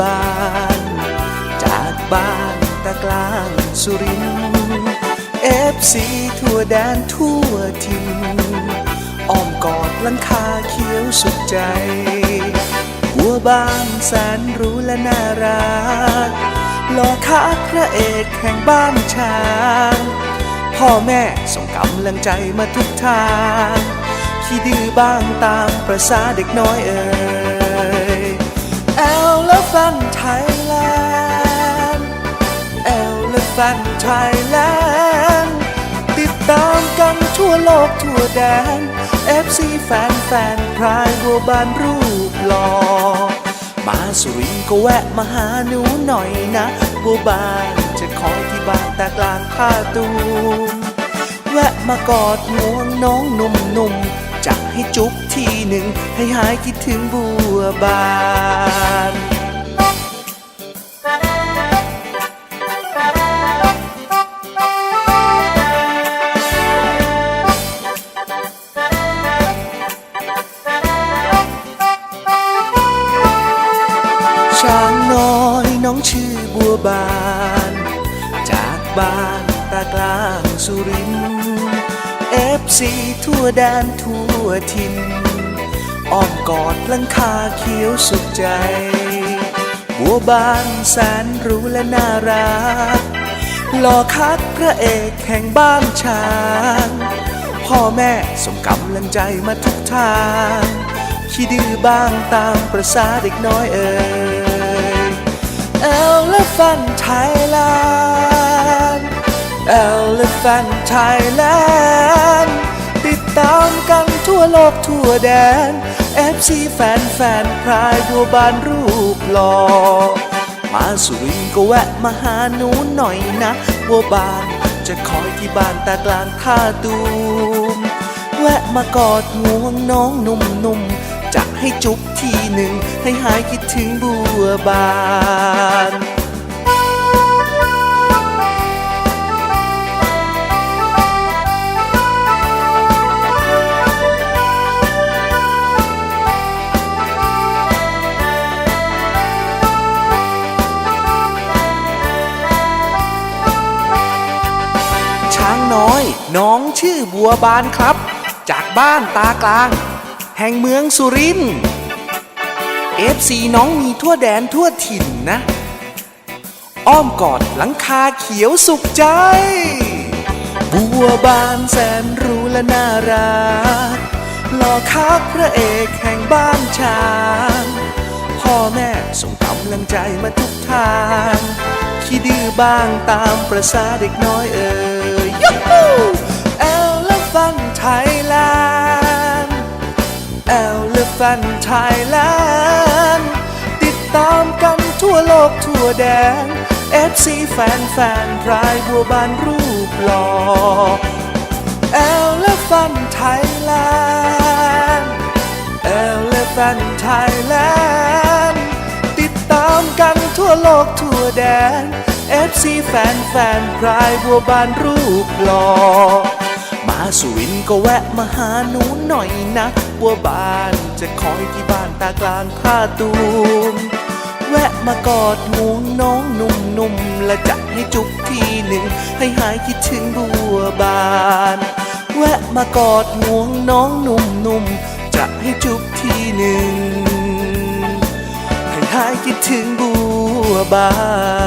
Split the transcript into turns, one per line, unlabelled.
บาน จากบ้านตะกลางสุรินทร์เอฟซีทั่วแดนทั่วถิ่นอ้อมกอดลังคาเขียวสุขใจ หัวบานแสนรู้และน่ารักหล่อคักพระเอกแห่งบ้านช้าง พ่อแม่ส่งกำลังใจมาทุกทางขี้ดื้อบ้างตามประษาเด็กน้อยเอ่ยแอ ลและฟันไทยแลนด์แอลและฟันไทยแลนด์ติดตามกันทั่วโลกทั่วแดน FC แฟนแฟนพรายบัวบานรูปหล่อมาสุรินก็แวะมาหาหนูหน่อยนะบัวบานจะคอยที่บ้านตากลางท่าตูมแวะมากอดห่วงน้องหนุ่มๆจะให้จุ๊บทีหนึ่งให้หายคิดถึงบัวบานางสุรินเอฟซีทั่วแดนทั่วถิ่นอ้อมกอดลังคาเขียวสุขใจ บัวบานแสนรู้และน่ารักหล่อคักพระเอกแห่งบ้านช้าง พ่อแม่ส่งกำลังใจมาทุกทางขี้ดื้อบ้างตามประษาเด็กน้อยเอ่ยเอลและฟันไทยลนด์เอล แฟนไทยแลนด์ติดตามกันทั่วโลกทั่วแดน FC แฟนแฟนพรายบัวบานรูปหล่อมาสุรินทร์ก็แวะมาหาหนูหน่อยนะบัวบานจะคอยที่บ้านตากลางท่าตูม แวะมากอดห่วงน้องหนุ่มๆจะให้จุ๊บทีหนึ่งให้หายคิดถึงบัวบาน อยน้องชื่อบัวบานครับ จากบ้านตากลาง แห่งเมืองสุรินทร์เอฟซีน้องมีทั่วแดนทั่วถิ่นนะ อ้อมกอดหลังคาเขียวสุขใจ บัวบานแสนรู้และน่ารักหล่อคักพระเอกแห่งบ้านช้าง พ่อแม่ส่งกำลังใจมาทุกทาง ขี้ดื้อบ้างตามประษาเด็กน้อยเอ่ย ยูฮูเอลแลฟันไทยแลนด์เอลแลฟันไทยแลนด์ติดตามกันทั่วโลกทั่วแดน FC แฟนแฟนพรายบัวบานรูปหล่อเอลแลฟันไทยแลนด์เอลแลฟันไทยแลนด์ติดตามกันทั่วโลกทั่วแดน FC แฟนแฟนพรายบัวบานรูปหล่อมาสุรินก็แวะมาหาหนูหน่อยนะบัวบานจะคอยที่บ้านตากลางท่าตูม แวะมากอดห่วงน้องหนุ่มๆและจะให้จุ๊บทีหนึ่ง ให้หายคิดถึงบัวบาน แวะมากอดห่วงน้องหนุ่มๆจะให้จุ๊บทีหนึ่ง ให้หายคิดถึงบัวบาน